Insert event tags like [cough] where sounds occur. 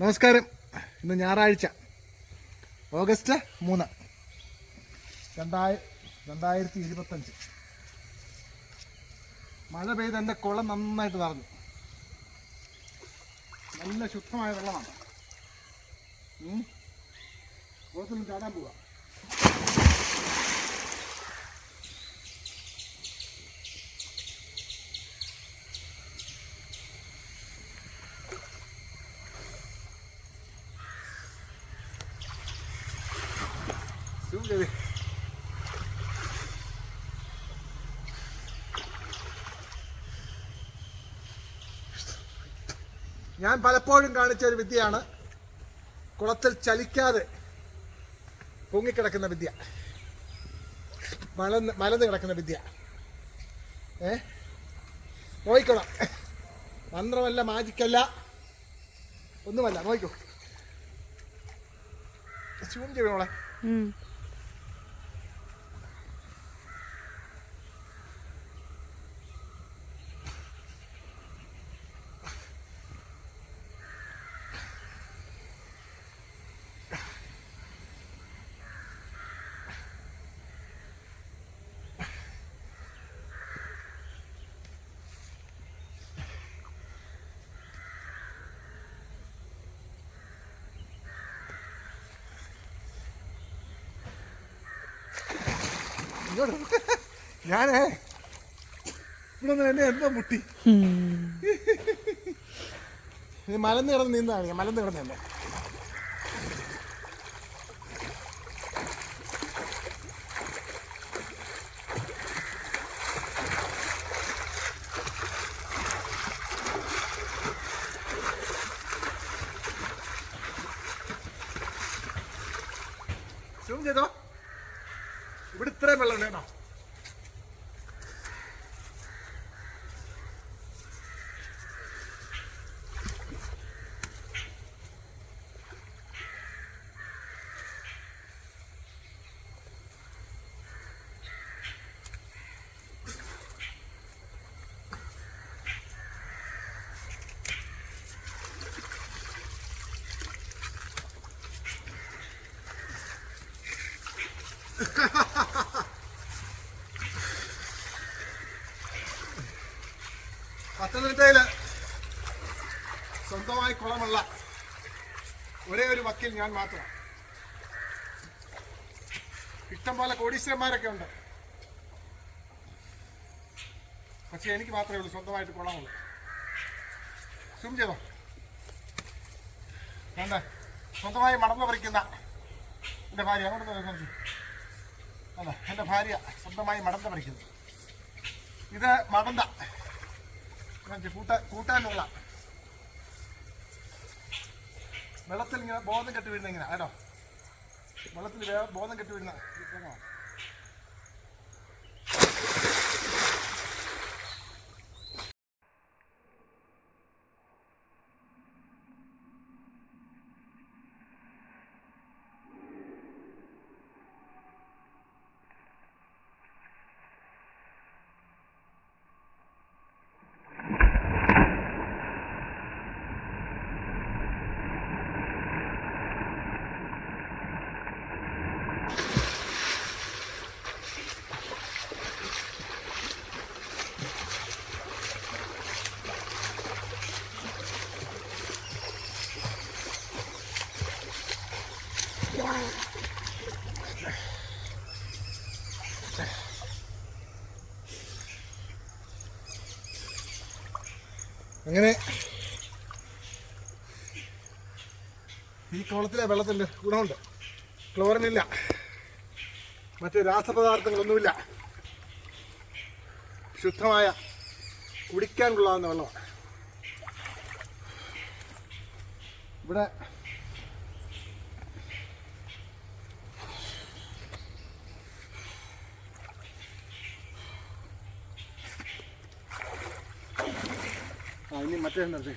നമസ്കാരം. ഇന്ന് ഞായറാഴ്ച. ഓഗസ്റ്റ് മൂന്ന്. രണ്ടായി രണ്ടായിരത്തി ഇരുപത്തഞ്ച് മഴ പെയ്ത് എന്റെ കുളം നന്നായിട്ട് നിറഞ്ഞു നല്ല ശുദ്ധമായ വെള്ളമാണ്. കുളത്തിലും ചാടാൻ പോവാ. ഞാൻ പലപ്പോഴും കാണിച്ച ഒരു വിദ്യയാണ് കുളത്തിൽ ചലിക്കാതെ പൊങ്ങിക്കിടക്കുന്ന വിദ്യ. മലന്ന് മലന്ന് കിടക്കുന്ന വിദ്യ. ഏ? നോയിക്കണം മന്ത്രമല്ല മാജിക്കല്ല ഒന്നുമല്ല നോക്കൂ ചൂണ്ടി ചെയ്യണോളെ ഞാനേ ഇവിടെ എന്നെ എന്താ മുട്ടി. മലന്ന് കിടന്ന് നിന്നാണ് ഞാൻ മലന്ന് കിടന്നല്ലേ ചെയ്തോ ഇവിടെ ഇത്രയും വെള്ളം ഉണ്ട് കേട്ടോ. [laughs] പത്തനംതിട്ടയിൽ സ്വന്തമായി കുളമുള്ള ഒരേ ഒരു വക്കീൽ ഞാൻ മാത്രമാണ്. ഇഷ്ടംപോലെ കോടീശ്വരന്മാരൊക്കെ ഉണ്ട്. പക്ഷെ എനിക്ക് മാത്രമേ ഉള്ളൂ സ്വന്തമായിട്ട് കുളമുള്ളൂ. സും ചെയ്തോ? വേണ്ട സ്വന്തമായി മടന്ന് പറിക്കുന്ന എന്റെ ഭാര്യ. അങ്ങോട്ട് നോക്കി അല്ല എന്റെ ഭാര്യ സ്വന്തമായി മടന്ന് പറിക്കുന്നു. ഇത് മടന്ത. കൂട്ടാനുള്ള. വെള്ളത്തിൽ ഇങ്ങനെ ബോധം കെട്ടി വീഴുന്ന ഇങ്ങനെ കേട്ടോ? വെള്ളത്തിൽ ബോധം കെട്ടി വീഴുന്ന അങ്ങനെ ഈ കുളത്തിലെ വെള്ളത്തിന് ഗുണമുണ്ട്. ക്ലോറിനില്ല. മറ്റ് രാസപദാർത്ഥങ്ങളൊന്നുമില്ല. ശുദ്ധമായ കുടിക്കാൻ കൊള്ളാവുന്ന വെള്ളമാണ്. ഇവിടെ ആ ഇനി മറ്റേ നിർത്തി